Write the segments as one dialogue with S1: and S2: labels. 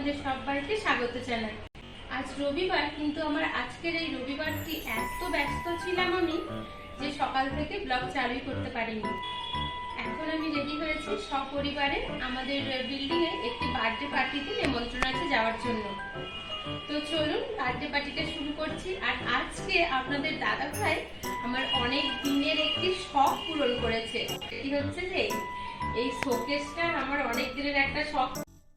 S1: আপনাদের সবাইকে স্বাগত জানাই। আজ রবিবার, কিন্তু আমার আজকের এই রবিবারটি এত ব্যস্ত ছিলাম আমি যে সকাল থেকে ব্লগ চালুই করতে পারিনি। এখন আমি রেডি হয়েছি সপরিবারে আমাদের বিল্ডিং এ একটি বার্থডে পার্টিতে নিমন্ত্রণ আছে যাওয়ার জন্য। তো চলুন বার্থডে পার্টিটা শুরু করছি। আর আজকে আপনাদের দাদা ভাই আমার অনেক দিনের একটি শখ পূরণ করেছে। এটি হচ্ছে যে এই শোকেসটা আমার অনেক দিনের একটা শখ।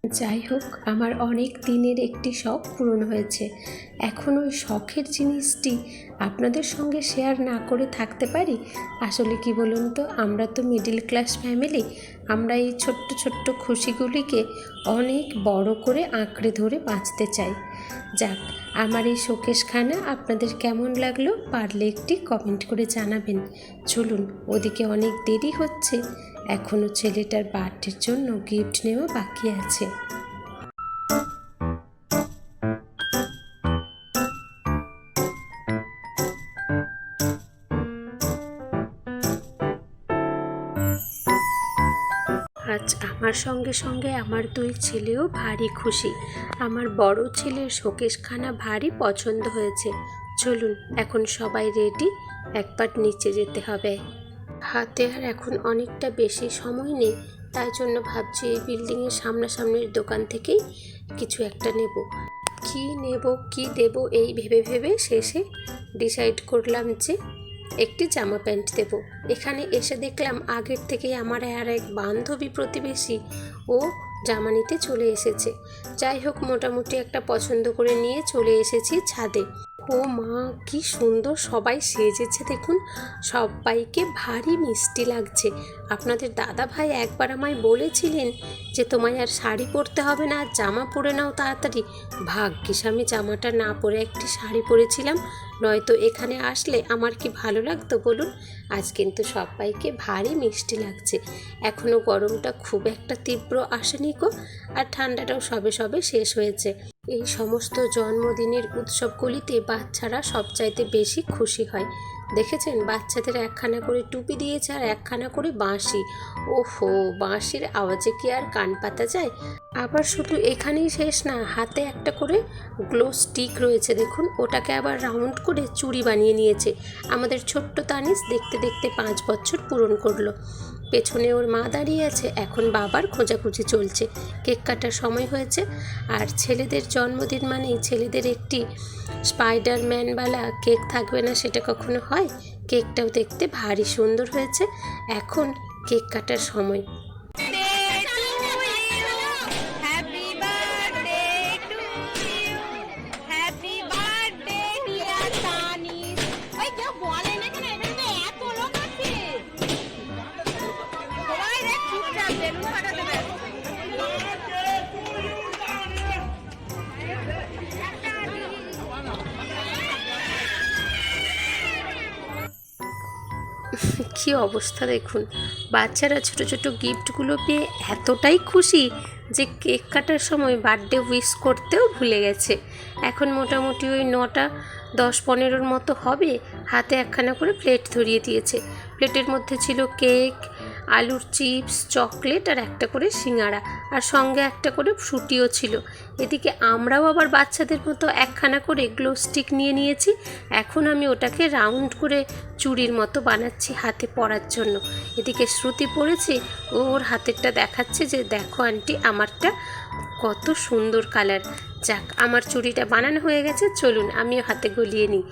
S2: যাই হোক আমার অনেক দিনের একটি শখ পূরণ হয়েছে। এখন ওই শখের জিনিসটি আপনাদের সঙ্গে শেয়ার না করে থাকতে পারি? আসলে কি বলুন তো, আমরা তো মিডিল ক্লাস ফ্যামিলি আমরা এই ছোট্ট ছোট্ট খুশিগুলিকে অনেক বড় করে আঁকড়ে ধরে বাঁচতে চাই। যাক, আমার এই শোকেশখানা আপনাদের কেমন লাগল পারলে একটি কমেন্ট করে জানাবেন। চলুন, ওদিকে অনেক দেরি হচ্ছে। এখনও ছেলেটার বার্থডের জন্য গিফট নেওয়া বাকি আছে। আজ আমার সঙ্গে সঙ্গে আমার দুই ছেলেও ভারী খুশি। আমার বড় ছেলের শোকেশখানা ভারী পছন্দ হয়েছে। চলুন, এখন সবাই রেডি একবার নিচে যেতে হবে। হাতে আর এখন অনেকটা বেশি সময় নেই, তাই জন্য ভাবছি এই বিল্ডিংয়ের সামনাসামনির দোকান থেকেই কিছু একটা নেব। কি নেব, কি দেব এই ভেবে ভেবে শেষে ডিসাইড করলাম যে একটি জামা প্যান্ট দেব। এখানে এসে দেখলাম আগের থেকেই আমার আর এক বান্ধবী প্রতিবেশী ও জামা নিতে চলে এসেছে। যাই হোক, মোটামুটি একটা পছন্দ করে নিয়ে চলে এসেছি ছাদে। ও মা, কি সুন্দর সবাই সেজেছে। দেখুন, সবাইকে ভারী মিষ্টি লাগছে। আপনাদের দাদা ভাই একবার আমায় বলেছিলেন যে, তোমায় আর শাড়ি পরতে হবে না আর জামা পরে নাও তাড়াতাড়ি। ভাগ্যিস, আমি জামাটা না পরে একটি শাড়ি পরেছিলাম। নয়তো এখানে আসলে আমার কি ভালো লাগতো বলুন? আজ কিন্তু সবাইকে ভারী মিষ্টি লাগছে। এখনও গরমটা খুব একটা তীব্র আসেনি গো, আর ঠান্ডাটাও সবে সবে শেষ হয়েছে। এই সমস্ত জন্মদিনের উৎসবগুলিতে বাচ্চারা সবচাইতে বেশি খুশি হয়। দেখেছেন? বাচ্চাদের একখানা করে টুপি দিয়েছে আর একখানা করে বাঁশি। ওহো, বাঁশির আওয়াজে কি আর কান পাতা যায়? আবার শুধু এখানেই শেষ না, হাতে একটা করে গ্লো স্টিক রয়েছে, দেখুন। ওটাকে আবার রাউন্ড করে চুড়ি বানিয়ে নিয়েছে। আমাদের ছোট্ট তানিস দেখতে দেখতে পাঁচ বছর পূরণ করল। পেছনে ওর মা দাঁড়িয়ে আছে। এখন বাবার খোঁজাখুঁজি চলছে। কেক কাটার সময় হয়েছে। আর ছেলেদের জন্মদিন মানেই ছেলেদের একটি স্পাইডার স্পাইডারম্যানওয়ালা কেক থাকবে না, সেটা কখনো হয়? কেকটাও দেখতে ভারী সুন্দর হয়েছে। এখন কেক কাটার সময়। কি অবস্থা দেখুন। বাচ্চারা ছোট ছোট গিফটগুলো পেয়ে এতটাই খুশি যে কেক কাটার সময় বার্থডে উইশ করতেও ভুলে গেছে। এখন মোটামুটি ওই নটা, দশ, পনেরোর মতো হবে। হাতে একখানা করে প্লেট ধরিয়ে দিয়েছে। প্লেটের মধ্যে ছিল কেক আলুর চিপস, চকলেট আর একটা করে সিঙাড়া আর সঙ্গে একটা করে ফ্রুটিও ছিল। এদিকে আমরাও আবার বাচ্চাদের মতো একখানা করে গ্লো স্টিক নিয়ে নিয়েছি। এখন আমি ওটাকে রাউন্ড করে চুড়ির মতো বানাচ্ছি হাতে পরার জন্য। এদিকে শ্রুতি পড়েছে ওর হাতেরটা দেখাচ্ছে যে, দেখো আন্টি আমারটা কত সুন্দর কালার যাক, আমার চুড়িটা বানানো হয়ে গেছে, চলুন আমিও হাতে গলিয়ে নিই।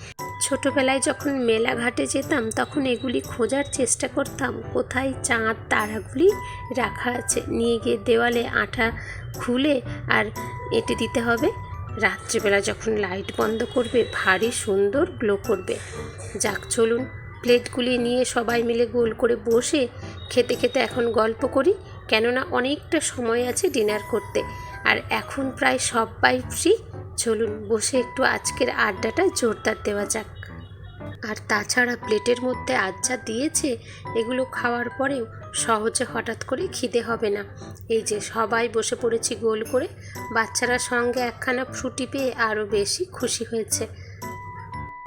S2: ছোটোবেলায় যখন মেলাঘাটে যেতাম, তখন এগুলি খোঁজার চেষ্টা করতাম, কোথায় চাঁদ তারাগুলি রাখা আছে। নিয়ে গিয়ে দেওয়ালে আঠা খুলে আর এঁটে দিতে হবে। রাত্রিবেলা যখন লাইট বন্ধ করবে, ভারী সুন্দর গ্লো করবে। যাক, চলুন। প্লেটগুলি নিয়ে সবাই মিলে গোল করে বসে খেতে খেতে এখন গল্প করি, কেননা অনেকটা সময় আছে ডিনার করতে। আর এখন প্রায় সবাই ফ্রি চলুন, বসে একটু আজকের আড্ডাটা জোরদার দেওয়া যাক। আর তাছাড়া প্লেটের মধ্যে আজ যা দিয়েছে, এগুলো খাওয়ার পরেও সহজে হঠাৎ করে খিদে হবে না। এই যে সবাই বসে পড়েছি গোল করে, বাচ্চারা সঙ্গে একখানা ফ্রুটি পেয়ে আরও বেশি খুশি হয়েছে।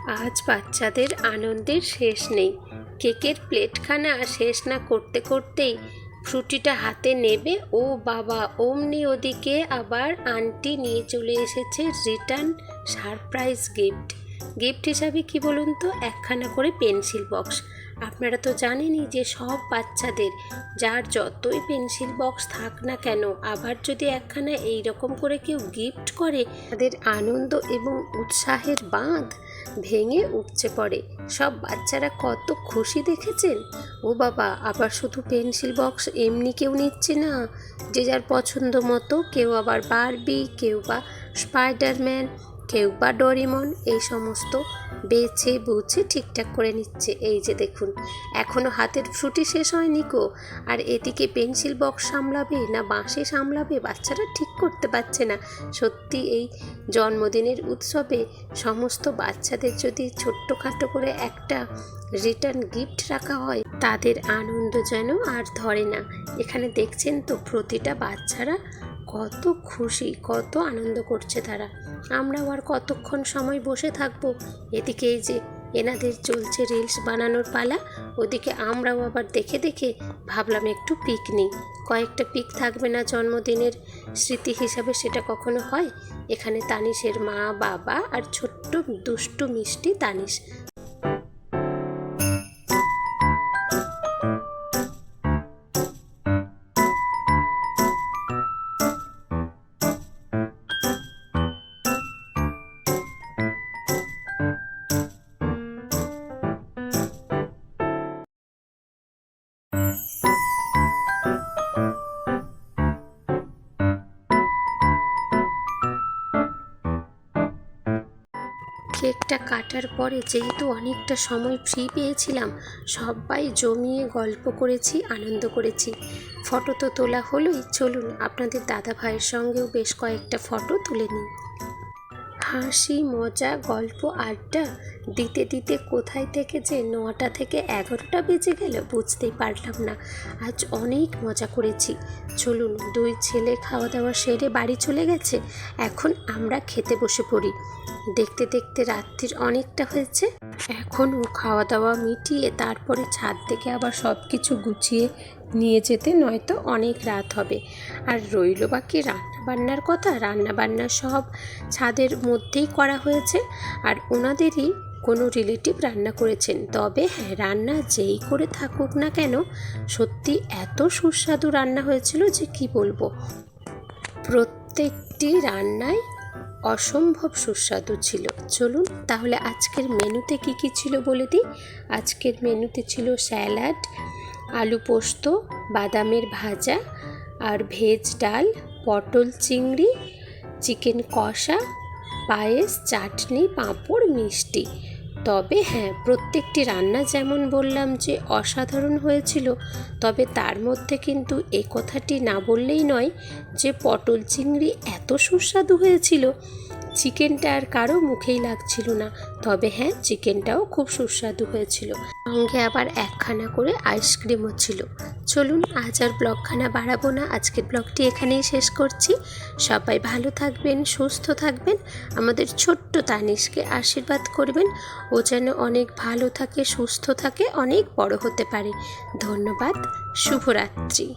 S2: আজ বাচ্চাদের আনন্দের শেষ নেই। কেকের প্লেটখানা শেষ না করতে করতেই ফ্রুটিটা হাতে নেবে, ও বাবা, অমনি ওদিকে আবার আন্টি নিয়ে চলে এসেছে রিটার্ন সারপ্রাইজ গিফট। গিফট হিসাবে কি বলুন তো? একখানা করে পেন্সিল বক্স আপনারা তো জানেনই যে সব বাচ্চাদের, যার যতই পেন্সিল বক্স থাক না কেন, আবার যদি একখানা এই রকম করে কেউ গিফট করে, তাদের আনন্দ এবং উৎসাহের বাঁধ ভেঙে উপচে পড়ে। সব বাচ্চারা কত খুশি দেখেছেন? ও বাবা, আবার শুধু পেন্সিল বক্স এমনি কেউ নিচ্ছে না। যে যার পছন্দ মতো কেউ আবার বারবি কেউ বা স্পাইডারম্যান কেউ বা ডরিমন, এই সমস্ত বেছে বুঝে ঠিকঠাক করে নিচ্ছে। এই যে দেখুন এখনও হাতের ফ্রুটি শেষ হয়নি গো। আর এদিকে পেন্সিল বক্স সামলাবে না বাঁশে সামলাবে বাচ্চারা ঠিক করতে পারছে না। সত্যি এই জন্মদিনের উৎসবে সমস্ত বাচ্চাদের যদি ছোট্টখাটো করে একটা রিটার্ন গিফট রাখা হয়, তাদের আনন্দ যেন আর ধরে না। এখানে দেখছেন তো প্রতিটা বাচ্চারা কত খুশি, কত আনন্দ করছে তারা। আমরাও আর কতক্ষণ সময় বসে থাকব? এদিকে এই যে এনাদের চলছে রিলস বানানোর পালা, ওদিকে আমরাও আবার দেখে দেখে ভাবলাম একটু পিক নিই কয়েকটা পিক থাকবে না জন্মদিনের স্মৃতি হিসাবে সেটা কখনো হয়? এখানে তানিশের মা, বাবা আর ছোট্ট দুষ্টু মিষ্টি তানিশ। কেকটা কাটার পরে যেহেতু অনেকটা সময় ফ্রি পেয়েছিলাম, সবাই জমিয়ে গল্প করেছি, আনন্দ করেছি। ফটো তো তোলা হলোই। চলুন, আপনাদের দাদা ভাইয়ের সঙ্গেও বেশ কয়েকটা ফটো তুলে নিই। হাসি, মজা, গল্প, আড্ডা দিতে দিতে কোথায় থেকে যে নটা থেকে এগারোটা বেজে গেল বুঝতেই পারলাম না। আজ অনেক মজা করেছি। চলুন, দুই ছেলে খাওয়া দাওয়া সেরে বাড়ি চলে গেছে। এখন আমরা খেতে বসে পড়ি। দেখতে দেখতে রাত্রির অনেকটা হয়েছে। এখনও খাওয়া দাওয়া মিটিয়ে তারপরে ছাদ থেকে আবার সব কিছু গুছিয়ে নিয়ে যেতে নয়তো অনেক রাত হবে। আর রইল বাকি রান্না বান্নার কথা। রান্না বান্না সব ছাদের মধ্যেই করা হয়েছে আর ওনাদেরই কোনো রিলেটিভ রান্না করেছেন। তবে হ্যাঁ রান্না যেই করে থাকুক না কেন, সত্যি এত সুস্বাদু রান্না হয়েছিল যে কি বলব? প্রত্যেকটি রান্নায় অসম্ভব সুস্বাদু ছিল। চলুন তাহলে আজকের মেনুতে কি কি ছিল বলে দিই? আজকের মেনুতে ছিল স্যালাড, আলু পোস্ত, বাদামের ভাজা আর ভেজ ডাল, পটল চিংড়ি, চিকেন কষা, পায়েস, চাটনি, পাঁপড়, মিষ্টি। তবে হ্যাঁ প্রত্যেকটি রান্না যেমন বললাম যে অসাধারণ হয়েছিল, তবে তার মধ্যে কিন্তু এ কথাটি না বললেই নয় যে পটল চিংড়ি এত সুস্বাদু হয়েছিল। চিকেনটা আর কারও মুখেই লাগছিল না। তবে হ্যাঁ চিকেনটাও খুব সুস্বাদু হয়েছিল। সঙ্গে আবার একখানা করে আইসক্রিমও ছিল। চলুন, আজ আর ব্লগখানা বাড়াবো না। আজকের ব্লগটি এখানেই শেষ করছি। সবাই ভালো থাকবেন, সুস্থ থাকবেন। আমাদের ছোট্ট তানিশকে আশীর্বাদ করবেন। ও যেন অনেক ভালো থাকে, সুস্থ থাকে, অনেক বড় হতে পারে। ধন্যবাদ, শুভরাত্রি।